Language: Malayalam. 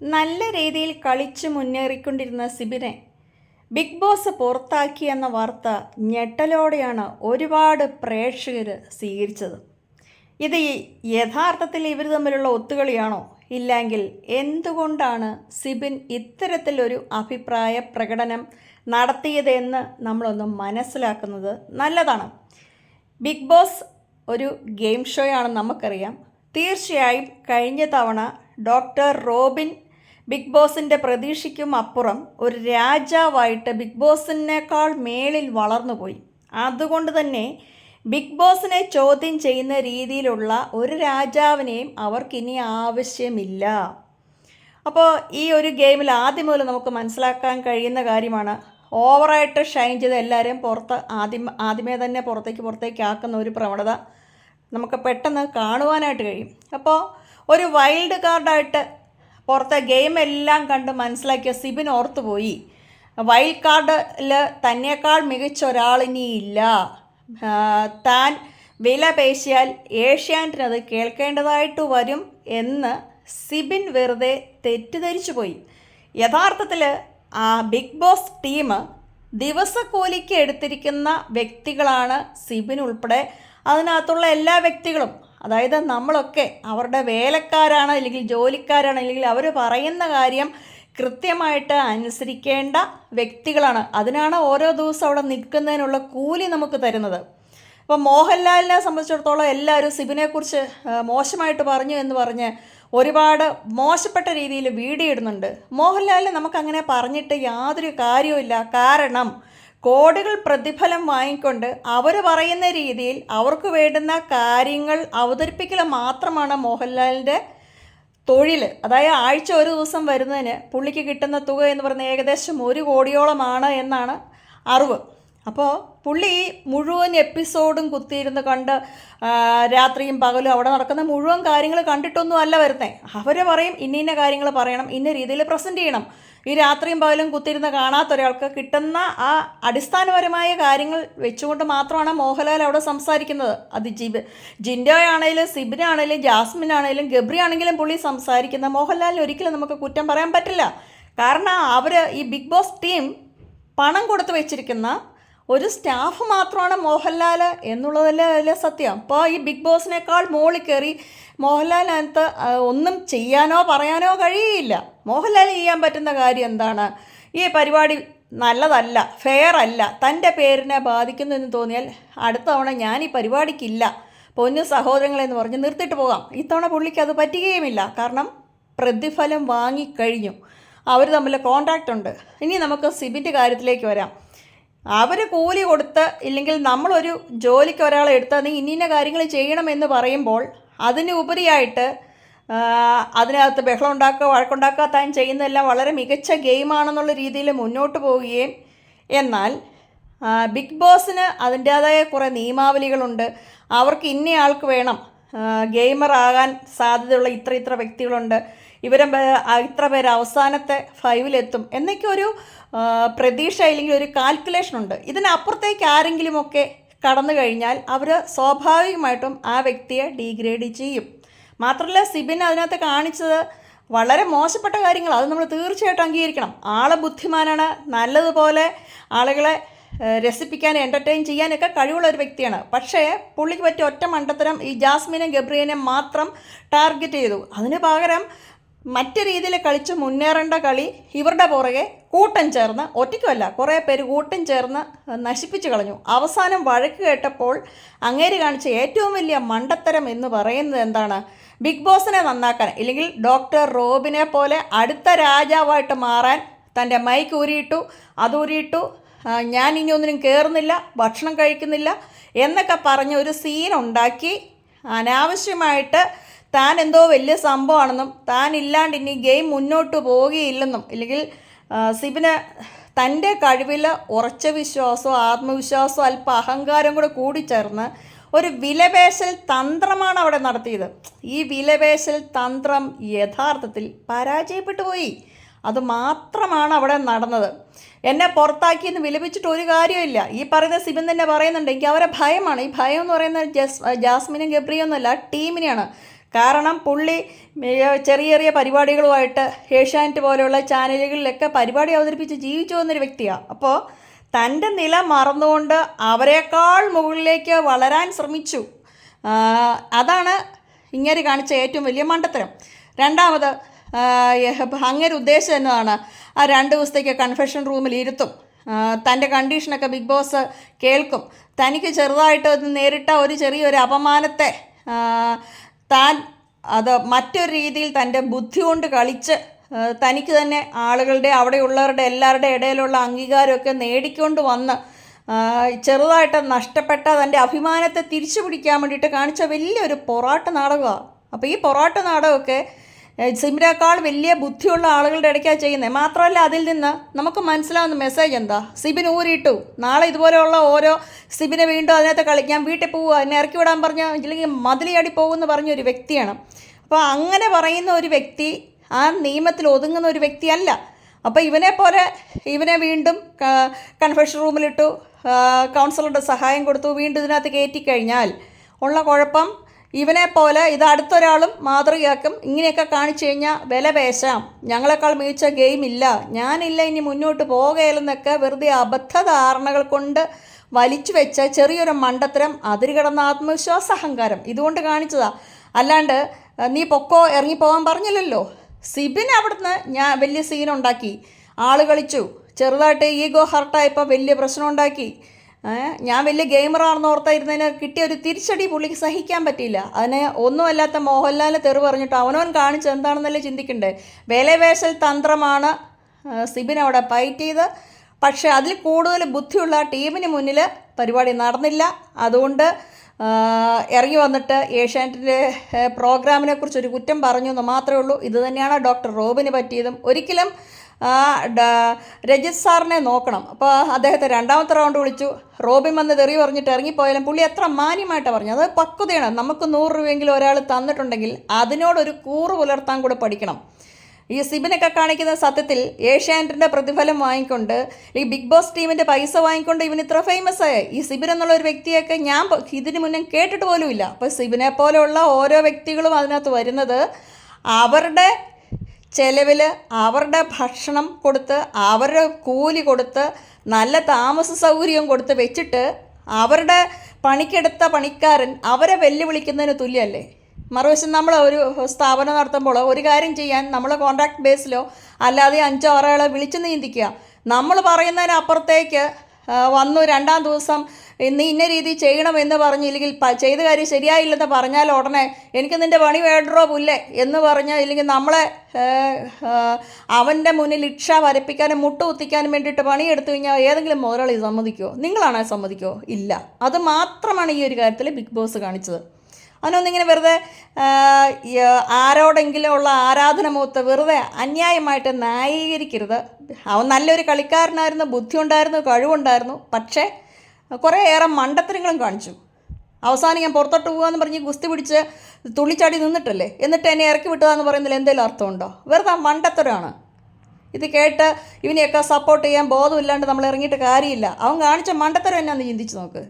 നല്ല രീതിയിൽ കളിച്ച് മുന്നേറിക്കൊണ്ടിരുന്ന സിബിനെ ബിഗ് ബോസ് പുറത്താക്കി എന്ന വാർത്ത ഞെട്ടലോടെയാണ് ഒരുപാട് പ്രേക്ഷകർ സ്വീകരിച്ചത്. ഇത് യഥാർത്ഥത്തിൽ ഇവർ തമ്മിലുള്ള ഒത്തുകളിയാണോ? ഇല്ലെങ്കിൽ എന്തുകൊണ്ടാണ് സിബിൻ ഇത്തരത്തിലൊരു അഭിപ്രായ പ്രകടനം നടത്തിയതെന്ന് നമ്മളൊന്ന് മനസ്സിലാക്കുന്നത് നല്ലതാണ്. ബിഗ് ബോസ് ഒരു ഗെയിം ഷോയാണെന്ന് നമുക്കറിയാം. തീർച്ചയായും കഴിഞ്ഞ തവണ ഡോക്ടർ റോബിൻ ബിഗ് ബോസിന്റെ പ്രതീക്ഷയ്ക്കും അപ്പുറം ഒരു രാജാവായിട്ട് ബിഗ് ബോസിനേക്കാൾ മേളിൽ വളർന്നുപോയി. അതുകൊണ്ട് തന്നെ ബിഗ് ബോസിനെ ചോദ്യം ചെയ്യുന്ന രീതിയിലുള്ള ഒരു രാജാവിനെയും അവർക്കിനി ആവശ്യമില്ല. അപ്പോൾ ഈ ഒരു ഗെയിമിൽ ആദ്യം മുതൽ നമുക്ക് മനസ്സിലാക്കാൻ കഴിയുന്ന കാര്യമാണ് ഓവറായിട്ട് ഷൈൻ ചെയ്ത് എല്ലാവരെയും പുറത്ത് ആദ്യം ആദ്യമേ തന്നെ പുറത്തേക്ക് പുറത്തേക്ക് ആക്കുന്ന ഒരു പ്രവണത നമുക്ക് പെട്ടെന്ന് കാണുവാനായിട്ട് കഴിയും. അപ്പോൾ ഒരു വൈൽഡ് കാർഡായിട്ട് പുറത്തെ ഗെയിം എല്ലാം കണ്ട് മനസ്സിലാക്കിയ സിബിൻ ഓർത്തുപോയി. വൈൽഡ് കാർഡിൽ തന്നെക്കാൾ മികച്ച ഒരാളിനിയില്ല ആ, താൻ വില പേശിയാൽ ഏഷ്യാനെറ്റിന് അത് കേൾക്കേണ്ടതായിട്ട് വരും എന്ന് സിബിൻ വെറുതെ തെറ്റിദ്ധരിച്ചു പോയി. യഥാർത്ഥത്തിൽ ആ ബിഗ് ബോസ് ടീം ദിവസക്കൂലിക്ക് എടുത്തിരിക്കുന്ന വ്യക്തികളാണ് സിബിൻ ഉൾപ്പെടെ. അതിനകത്തുള്ള എല്ലാ വ്യക്തികളും അതായത് നമ്മളൊക്കെ അവരുടെ വേലക്കാരാണ് അല്ലെങ്കിൽ ജോലിക്കാരാണ് അല്ലെങ്കിൽ അവർ പറയുന്ന കാര്യം കൃത്യമായിട്ട് അനുസരിക്കേണ്ട വ്യക്തികളാണ്. അതിനാണ് ഓരോ ദിവസം അവിടെ നിൽക്കുന്നതിനുള്ള കൂലി നമുക്ക് തരുന്നത്. അപ്പോൾ മോഹൻലാലിനെ സംബന്ധിച്ചിടത്തോളം എല്ലാവരും സിബിനെക്കുറിച്ച് മോശമായിട്ട് പറഞ്ഞു എന്ന് പറഞ്ഞ് ഒരുപാട് മോശപ്പെട്ട രീതിയിൽ വീഡിയോ ഇടുന്നുണ്ട്. മോഹൻലാലിനെ നമുക്കങ്ങനെ പറഞ്ഞിട്ട് യാതൊരു കാര്യവുമില്ല. കാരണം കോടികൾ പ്രതിഫലം വാങ്ങിക്കൊണ്ട് അവർ പറയുന്ന രീതിയിൽ അവർക്ക് വേണ്ടുന്ന കാര്യങ്ങൾ അവതരിപ്പിക്കൽ മാത്രമാണ് മോഹൻലാലിന്റെ തൊഴിൽ. അതായത് ആഴ്ച ഒരു ദിവസം വരുന്നതിന് പുള്ളിക്ക് കിട്ടുന്ന തുക എന്ന് പറയുന്നത് ഏകദേശം ഒരു കോടിയോളമാണ് എന്നാണ് അറിവ്. അപ്പോൾ പുള്ളി മുഴുവൻ എപ്പിസോഡും കുത്തിയിരുന്ന് കണ്ട് രാത്രിയും പകലും അവിടെ നടക്കുന്ന മുഴുവൻ കാര്യങ്ങൾ കണ്ടിട്ടൊന്നും അല്ല വരുന്നത് അവർ പറയും ഇന്ന ഇന്ന കാര്യങ്ങൾ പറയണം ഇന്ന രീതിയിൽ പ്രസന്റ് ചെയ്യണം. ഈ രാത്രിയും പകലും കുത്തിയിരുന്ന് കാണാത്ത ഒരാൾക്ക് കിട്ടുന്ന ആ അടിസ്ഥാനപരമായ കാര്യങ്ങൾ വെച്ചുകൊണ്ട് മാത്രമാണ് മോഹൻലാൽ അവിടെ സംസാരിക്കുന്നത്. അത് ജിബ് ജിൻഡോ ആണെങ്കിലും സിബിൻ ആണെങ്കിലും ജാസ്മിൻ ആണെങ്കിലും ഗബ്രി ആണെങ്കിലും പുള്ളി സംസാരിക്കുന്ന മോഹൻലാലിന് ഒരിക്കലും നമുക്ക് കുറ്റം പറയാൻ പറ്റില്ല. കാരണം അവർ ഈ ബിഗ് ബോസ് ടീം പണം കൊടുത്ത് വെച്ചിരിക്കുന്ന ഒരു സ്റ്റാഫ് മാത്രമാണ് മോഹൻലാൽ എന്നുള്ളതല്ലേ സത്യം? അപ്പോൾ ഈ ബിഗ് ബോസിനേക്കാൾ മുകളിൽ കയറി മോഹൻലാലിനകത്ത് ഒന്നും ചെയ്യാനോ പറയാനോ കഴിയില്ല. മോഹൻലാൽ ചെയ്യാൻ പറ്റുന്ന കാര്യം എന്താണ്? ഈ പരിപാടി നല്ലതല്ല ഫെയർ അല്ല. തന്റെ പേരിനെ ബാധിക്കുന്നു എന്ന് തോന്നിയാൽ അടുത്ത തവണ ഞാൻ ഈ പരിപാടിക്കില്ല. പൊന്നു സഹോദരങ്ങളെന്ന് പറഞ്ഞ് നിർത്തിയിട്ട് പോകാം. ഇത്തവണ പുള്ളിക്ക് അത് പറ്റുകയുമില്ല. കാരണം പ്രതിഫലം വാങ്ങിക്കഴിഞ്ഞു. അവർ തമ്മിൽ കോണ്ടാക്റ്റ് ഉണ്ട്. ഇനി നമുക്ക് സിബിന്റെ കാര്യത്തിലേക്ക് വരാം. അവർ കൂലി കൊടുത്ത് ഇല്ലെങ്കിൽ നമ്മളൊരു ജോലിക്ക് ഒരാളെ എടുത്ത് നീ ഇന്ന ഇന്ന കാര്യങ്ങൾ ചെയ്യണമെന്ന് പറയുമ്പോൾ അതിന് ഉപരിയായിട്ട് അതിനകത്ത് ബഹളം ഉണ്ടാക്കുക വഴക്കുണ്ടാക്കുക താൻ ചെയ്യുന്നതെല്ലാം വളരെ മികച്ച ഗെയിമാണെന്നുള്ള രീതിയിൽ മുന്നോട്ട് പോവുകയും. എന്നാൽ ബിഗ് ബോസിന് അതിന്റേതായ കുറേ നിയമാവലികളുണ്ട്. അവർക്ക് ഇന്നയാൾക്ക് വേണം ഗെയിമർ ആകാൻ സാധ്യതയുള്ള ഇത്ര ഇത്ര വ്യക്തികളുണ്ട്. ഇവരെ ഇത്ര പേര് അവസാനത്തെ ഫൈവിലെത്തും എന്നൊക്കെ ഒരു പ്രതീക്ഷ അല്ലെങ്കിൽ ഒരു കാൽക്കുലേഷൻ ഉണ്ട്. ഇതിനപ്പുറത്തേക്ക് ആരെങ്കിലുമൊക്കെ കടന്നു കഴിഞ്ഞാൽ അവർ സ്വാഭാവികമായിട്ടും ആ വ്യക്തിയെ ഡീഗ്രേഡ് ചെയ്യും. മാത്രമല്ല സിബിൻ അതിനകത്ത് കാണിച്ചത് വളരെ മോശപ്പെട്ട കാര്യങ്ങൾ. അത് നമ്മൾ തീർച്ചയായിട്ടും അംഗീകരിക്കണം. ആളെ ബുദ്ധിമാനാണ് നല്ലതുപോലെ ആളുകളെ രസിപ്പിക്കാൻ എന്റർടൈൻ ചെയ്യാനൊക്കെ കഴിവുള്ള ഒരു വ്യക്തിയാണ്. പക്ഷേ പുള്ളിക്ക് പറ്റിയ ഒറ്റ മണ്ടത്തരം ഈ ജാസ്മിനെ ഗബ്രിയനെ മാത്രം ടാർഗറ്റ് ചെയ്തു. അതിന് പകരം മറ്റു രീതിയിൽ കളിച്ച് മുന്നേറേണ്ട കളി ഇവരുടെ പുറകെ കൂട്ടം ചേർന്ന് ഒറ്റയ്ക്കുമല്ല കുറേ പേര് കൂട്ടം ചേർന്ന് നശിപ്പിച്ചു കളഞ്ഞു. അവസാനം വഴക്ക് കേട്ടപ്പോൾ അങ്ങേര് കാണിച്ച ഏറ്റവും വലിയ മണ്ടത്തരം എന്ന് പറയുന്നത് എന്താണ്? ബിഗ് ബോസിനെ നന്നാക്കാൻ ഇല്ലെങ്കിൽ ഡോക്ടർ റോബിനെ പോലെ അടുത്ത രാജാവായിട്ട് മാറാൻ തന്റെ മൈക്ക് ഊരിയിട്ടു അതൂരിയിട്ടു ഞാൻ ഇനി ഒന്നിനും കയറുന്നില്ല ഭക്ഷണം കഴിക്കുന്നില്ല എന്നൊക്കെ പറഞ്ഞ് ഒരു സീൻ ഉണ്ടാക്കി അനാവശ്യമായിട്ട് താൻ എന്തോ വലിയ സംഭവമാണെന്നും താൻ ഇല്ലാണ്ട് ഇനി ഗെയിം മുന്നോട്ട് പോവുകയില്ലെന്നും ഇല്ലെങ്കിൽ സിബിന് തന്റെ കഴിവിൽ ഉറച്ച വിശ്വാസവും ആത്മവിശ്വാസവും അല്പ അഹങ്കാരം കൂടെ കൂടിച്ചേർന്ന് ഒരു വിലപേശൽ തന്ത്രമാണ് അവിടെ നടത്തിയത്. ഈ വിലപേശൽ തന്ത്രം യഥാർത്ഥത്തിൽ പരാജയപ്പെട്ടു പോയി. അത് മാത്രമാണ് അവിടെ നടന്നത്. എന്നെ പുറത്താക്കിയെന്ന് വിലപിച്ചിട്ട് ഒരു കാര്യമില്ല ഈ പറയുന്ന സിബിൻ തന്നെ പറയുന്നുണ്ട് എനിക്ക് അവരെ ഭയമാണ്. ഈ ഭയം എന്ന് പറയുന്നത് ജസ് ജാസ്മിനും ഗബ്രിയൊന്നുമല്ല ടീമിനെയാണ്. കാരണം പുള്ളി ചെറിയ ചെറിയ പരിപാടികളുമായിട്ട് ഏഷ്യാനെറ്റ് പോലെയുള്ള ചാനലുകളിലൊക്കെ പരിപാടി അവതരിപ്പിച്ച് ജീവിച്ചു വന്നൊരു വ്യക്തിയാണ് അപ്പോൾ തന്റെ നില മറന്നുകൊണ്ട് അവരെക്കാൾ മുകളിലേക്ക് വളരാൻ ശ്രമിച്ചു. അതാണ് ഇങ്ങനെ കാണിച്ച ഏറ്റവും വലിയ മണ്ടത്തരം. രണ്ടാമത് അങ്ങനെ ഉദ്ദേശം എന്നതാണ്. ആ രണ്ട് ദിവസത്തേക്ക് കൺഫെഷൻ റൂമിൽ ഇരുത്തും. തന്റെ കണ്ടീഷനൊക്കെ ബിഗ് ബോസ് കേൾക്കും. തനിക്ക് ചെറുതായിട്ട് നേരിട്ട ഒരു ചെറിയൊരു അപമാനത്തെ താൻ അത് മറ്റൊരു രീതിയിൽ തന്റെ ബുദ്ധി കൊണ്ട് കളിച്ച് തനിക്ക് തന്നെ ആളുകളുടെ അവിടെയുള്ളവരുടെ എല്ലാവരുടെ ഇടയിലുള്ള അംഗീകാരമൊക്കെ നേടിക്കൊണ്ട് വന്ന് ചെറുതായിട്ട് നഷ്ടപ്പെട്ട തന്റെ അഭിമാനത്തെ തിരിച്ചു പിടിക്കാൻ വേണ്ടിയിട്ട് കാണിച്ച വലിയൊരു പൊറാട്ട് നാടകമാണ് അപ്പോൾ ഈ പൊറാട്ട് നാടകമൊക്കെ ഏഹ്, സിബിനേക്കാൾ വലിയ ബുദ്ധിയുള്ള ആളുകളുടെ ഇടയ്ക്കാണ് ചെയ്യുന്നത് മാത്രമല്ല അതിൽ നിന്ന് നമുക്ക് മനസ്സിലാവുന്ന മെസ്സേജ് എന്താ? സിബിൻ ഊരിയിട്ടു. നാളെ ഇതുപോലെയുള്ള ഓരോ സിബിനെ വീണ്ടും അതിനകത്ത് കളിക്കാൻ വീട്ടിൽ പോവുക എന്നെ ഇറക്കി വിടാൻ പറഞ്ഞ ഇല്ലെങ്കിൽ മതിലിയാടി പോകുമെന്ന് പറഞ്ഞ ഒരു വ്യക്തിയാണ്. അപ്പോൾ അങ്ങനെ പറയുന്ന ഒരു വ്യക്തി ആ നിയമത്തിൽ ഒതുങ്ങുന്ന ഒരു വ്യക്തിയല്ല. അപ്പോൾ ഇവനെ പോലെ ഇവനെ വീണ്ടും കൺഫെഷൻ റൂമിലിട്ടു കൗൺസിലറുടെ സഹായം കൊടുത്തു വീണ്ടും ഇതിനകത്ത് കയറ്റി കഴിഞ്ഞാൽ ഉള്ള കുഴപ്പം ഇവനെ പോലെ ഇത് അടുത്തൊരാളും മാതൃകയാക്കും. ഇങ്ങനെയൊക്കെ കാണിച്ചു കഴിഞ്ഞാൽ വില പേശാം. ഞങ്ങളെക്കാൾ മികച്ച ഗെയിം ഇല്ല. ഞാനില്ല ഇനി മുന്നോട്ട് പോകുകയില്ലെന്നൊക്കെ വെറുതെ അബദ്ധധാരണകൾ കൊണ്ട് വലിച്ചു വെച്ച ചെറിയൊരു മണ്ടത്തരം അതിര് കിടന്ന ആത്മവിശ്വാസ അഹങ്കാരം. ഇതുകൊണ്ട് കാണിച്ചതാ. അല്ലാണ്ട് നീ പൊക്കോ ഇറങ്ങിപ്പോകാൻ പറഞ്ഞില്ലല്ലോ? സിബിൻ അവിടുന്ന് ഞാൻ വലിയ സീനുണ്ടാക്കി ആൾ കളിച്ചു. ചെറുതായിട്ട് ഈഗോ ഹർട്ടായപ്പോൾ വലിയ പ്രശ്നം ഉണ്ടാക്കി. ഞാൻ വലിയ ഗെയിമറാണെന്ന് ഓർത്തായിരുന്നതിന് കിട്ടിയ ഒരു തിരിച്ചടി പുള്ളിക്ക് സഹിക്കാൻ പറ്റിയില്ല. അതിന് ഒന്നുമല്ലാത്ത മോഹൻലാൽ തെറി പറഞ്ഞിട്ട് അവനവൻ കാണിച്ച് എന്താണെന്നല്ലേ ചിന്തിക്കണ്ടേ? വേലവേശൽ തന്ത്രമാണ് സിബിൻ അവിടെ ഫൈറ്റ് ചെയ്ത്. പക്ഷേ അതിൽ കൂടുതൽ ബുദ്ധിയുള്ള ടീമിന് മുന്നിൽ പരിപാടി നടന്നില്ല. അതുകൊണ്ട് ഇറങ്ങി വന്നിട്ട് ഏഷ്യാനെറ്റിന്റെ പ്രോഗ്രാമിനെക്കുറിച്ച് ഒരു കുറ്റം പറഞ്ഞു എന്ന് മാത്രമേ ഉള്ളൂ. ഇത് തന്നെയാണ് ഡോക്ടർ റോബിന് പറ്റിയതും. ഒരിക്കലും രജിത് സാറിനെ നോക്കണം. അപ്പോൾ അദ്ദേഹത്തെ രണ്ടാമത്തെ റൗണ്ട് വിളിച്ചു. റോബിൻ വന്ന് തെറി പറഞ്ഞിട്ട് ഇറങ്ങിപ്പോയാലും പുള്ളി എത്ര മാന്യമായിട്ടാണ് പറഞ്ഞത്. അത് പക്വതയാണ്. നമുക്ക് നൂറ് രൂപയെങ്കിലും ഒരാൾ തന്നിട്ടുണ്ടെങ്കിൽ അതിനോടൊരു കൂറ് പുലർത്താൻ കൂടെ പഠിക്കണം. ഈ സിബിനൊക്കെ കാണിക്കുന്ന സത്യത്തിൽ ഏഷ്യാനെറ്റിന്റെ പ്രതിഫലം വാങ്ങിക്കൊണ്ട് ഈ ബിഗ് ബോസ് ടീമിന്റെ പൈസ വാങ്ങിക്കൊണ്ട് ഇവൻ ഇത്ര ഫേമസ് ആയ. ഈ സിബിൻ എന്നുള്ള ഒരു വ്യക്തിയൊക്കെ ഞാൻ ഇതിന് മുന്നേ കേട്ടിട്ട് പോലുമില്ല. അപ്പോൾ സിബിനെ പോലെയുള്ള ഓരോ വ്യക്തികളും അതിനകത്ത് വരുന്നത് അവരുടെ ചെലവിൽ അവരുടെ ഭക്ഷണം കൊടുത്ത് അവരുടെ കൂലി കൊടുത്ത് നല്ല താമസ സൗകര്യം കൊടുത്ത് വെച്ചിട്ട് അവരുടെ പണിക്കെടുത്ത പണിക്കാരൻ അവരെ വെല്ലുവിളിക്കുന്നതിന് തുല്യമല്ലേ? മറുവശം നമ്മൾ ഒരു സ്ഥാപനം നടത്തുമ്പോൾ ഒരു കാര്യം ചെയ്യാൻ നമ്മൾ കോൺട്രാക്ട് ബേസിലോ അല്ലാതെ അഞ്ചോ ആറോ ആളെ വിളിച്ച് നീന്തിക്കുക. നമ്മൾ പറയുന്നതിനപ്പുറത്തേക്ക് വന്നു രണ്ടാം ദിവസം നീ ഇന്ന രീതി ചെയ്യണമെന്ന് പറഞ്ഞില്ലെങ്കിൽ ചെയ്ത കാര്യം ശരിയായില്ലെന്ന് പറഞ്ഞാൽ ഉടനെ എനിക്ക് നിന്റെ പണി വേണ്ടോ പുല്ലേ എന്ന് പറഞ്ഞ് ഇല്ലെങ്കിൽ നമ്മളെ അവന്റെ മുന്നിൽ ഇക്ഷ വരപ്പിക്കാനും മുട്ട കുത്തിക്കാനും വേണ്ടിയിട്ട് പണിയെടുത്തു കഴിഞ്ഞാൽ ഏതെങ്കിലും മുതലാളി സമ്മതിക്കുമോ നിങ്ങളാണോ സമ്മതിക്കുമോ ഇല്ല. അത് മാത്രമാണ് ഈ ഒരു കാര്യത്തിൽ ബിഗ് ബോസ് കാണിച്ചത്. അവനൊന്നിങ്ങനെ വെറുതെ ആരോടെങ്കിലും ഉള്ള ആരാധന മൂത്ത് വെറുതെ അന്യായമായിട്ട് ന്യായീകരിക്കരുത്. അവൻ നല്ലൊരു കളിക്കാരനായിരുന്നു ബുദ്ധി ഉണ്ടായിരുന്നു കഴിവുണ്ടായിരുന്നു. പക്ഷേ കുറേയേറെ മണ്ടത്തരങ്ങളും കാണിച്ചു. അവസാനം ഞാൻ പുറത്തോട്ട് പോകാമെന്ന് പറഞ്ഞ് ഗുസ്തി പിടിച്ച് തുള്ളിച്ചാടി നിന്നിട്ടല്ലേ? എന്നിട്ട് എന്നെ ഇറക്കി വിട്ടതാന്ന് പറയുന്നതിൽ എന്തെങ്കിലും അർത്ഥമുണ്ടോ? വെറുതെ മണ്ടത്തരമാണ് ഇത് കേട്ട് ഇവനെയൊക്കെ സപ്പോർട്ട് ചെയ്യാൻ ബോധമില്ലാണ്ട് നമ്മൾ ഇറങ്ങിയിട്ട് കാര്യമില്ല. അവൻ കാണിച്ച മണ്ടത്തരം എന്നാന്ന് ചിന്തിച്ച് നോക്ക്.